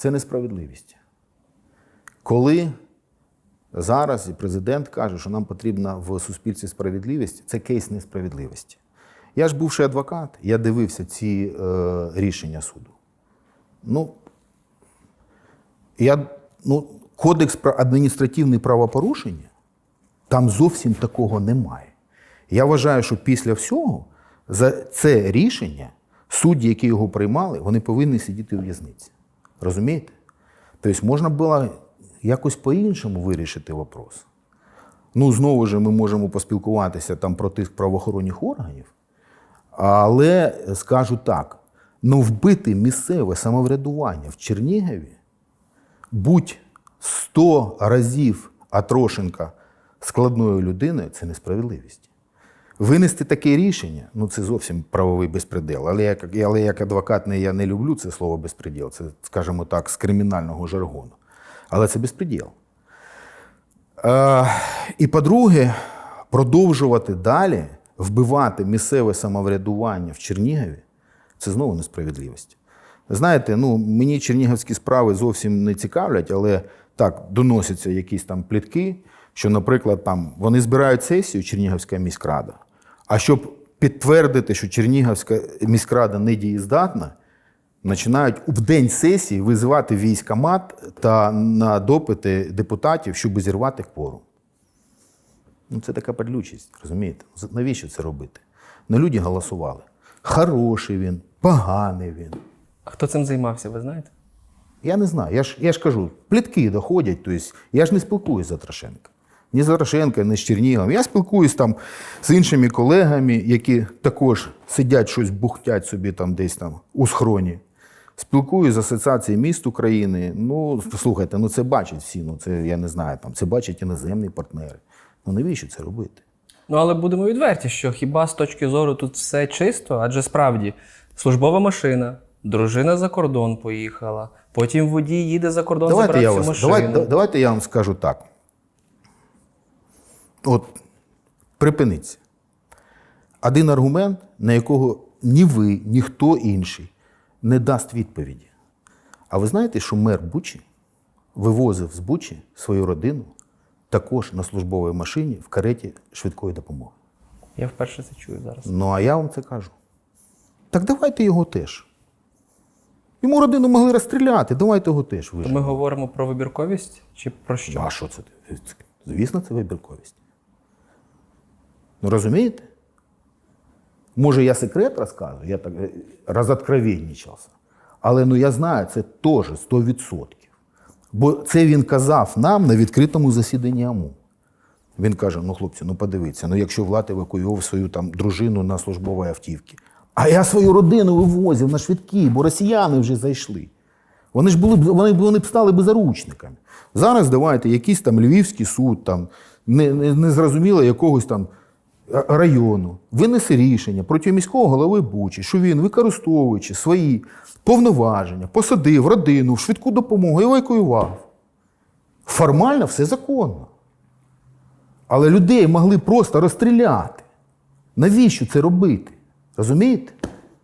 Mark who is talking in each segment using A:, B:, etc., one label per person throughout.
A: Це несправедливість. Коли зараз і президент каже, що нам потрібна в суспільстві справедливість, це кейс несправедливості. Я ж бувший адвокат, я дивився ці е, рішення суду. Ну, я, ну, кодекс про адміністративне правопорушення, там зовсім такого немає. Я вважаю, що після всього за це рішення судді, які його приймали, вони повинні сидіти у в'язниці. Розумієте? Тобто можна було якось по-іншому вирішити вопрос. Ну, знову ж ми можемо поспілкуватися там про тих правоохоронних органів, але скажу так: ну вбити місцеве самоврядування в Чернігові будь 100 разів Атрошенка складною людиною це несправедливість. Винести таке рішення ну це зовсім правовий безпреділ. Але як, але як адвокат не, я не люблю це слово безпреділ. Це, скажімо так, з кримінального жаргону. Але це безпреділ. Е, і по-друге, продовжувати далі вбивати місцеве самоврядування в Чернігові це знову несправедливість. Знаєте, ну мені чернігівські справи зовсім не цікавлять, але так доносяться якісь там плітки, що, наприклад, там вони збирають сесію Чернігівська міськрада. А щоб підтвердити, що Чернігівська міськрада не дієздатна, починають в день сесії визивати військомат та на допити депутатів, щоб зірвати кворум. Ну, це така падлючість, розумієте? Навіщо це робити? Ну, люди голосували. Хороший він, поганий він.
B: А хто цим займався, ви знаєте?
A: Я не знаю. Я ж, я ж кажу, плітки доходять. Тобто я ж не спілкуюся з Атрошенко. Ні з Атрошенко, ні з Черніговим. Я спілкуюсь там з іншими колегами, які також сидять щось бухтять собі там десь там у схроні. Спілкуюсь з Асоціацією міст України. Ну, слухайте, ну це бачать всі. Ну це я не знаю, там це бачать іноземні партнери. Ну навіщо це робити?
B: Ну але будемо відверті, що хіба з точки зору тут все чисто, адже справді службова машина, дружина за кордон поїхала, потім водій їде за кордон
A: Давайте я,
B: цю
A: вас,
B: машину.
A: давайте, давайте я вам скажу так. От припиниться. Один аргумент, на якого ні ви, ні хто інший не дасть відповіді. А ви знаєте, що мер Бучі вивозив з Бучі свою родину також на службовій машині в кареті швидкої допомоги.
B: Я вперше це чую зараз.
A: Ну, а я вам це кажу. Так давайте його теж. Йому родину могли розстріляти, давайте його теж
B: То ми говоримо про вибірковість чи про що?
A: А що це? Звісно, це вибірковість. Ну розумієте? Може, я секрет розказую, я так е, розоткровенничався. Але ну я знаю, це теж 100%. Бо це він казав нам на відкритому засіданні АМУ. Він каже: ну, хлопці, ну подивіться, ну якщо Влад евакуював свою там дружину на службовій автівці, а я свою родину вивозив на швидкі, бо росіяни вже зайшли. Вони ж були б вони, б- вони б стали би заручниками. Зараз давайте якийсь там львівський суд, там не, не, не зрозуміло якогось там району, винесе рішення проти міського голови Бучі, що він, використовуючи свої повноваження, посадив родину в швидку допомогу і евакуював. Формально все законно. Але людей могли просто розстріляти. Навіщо це робити? Розумієте?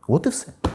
A: От і все.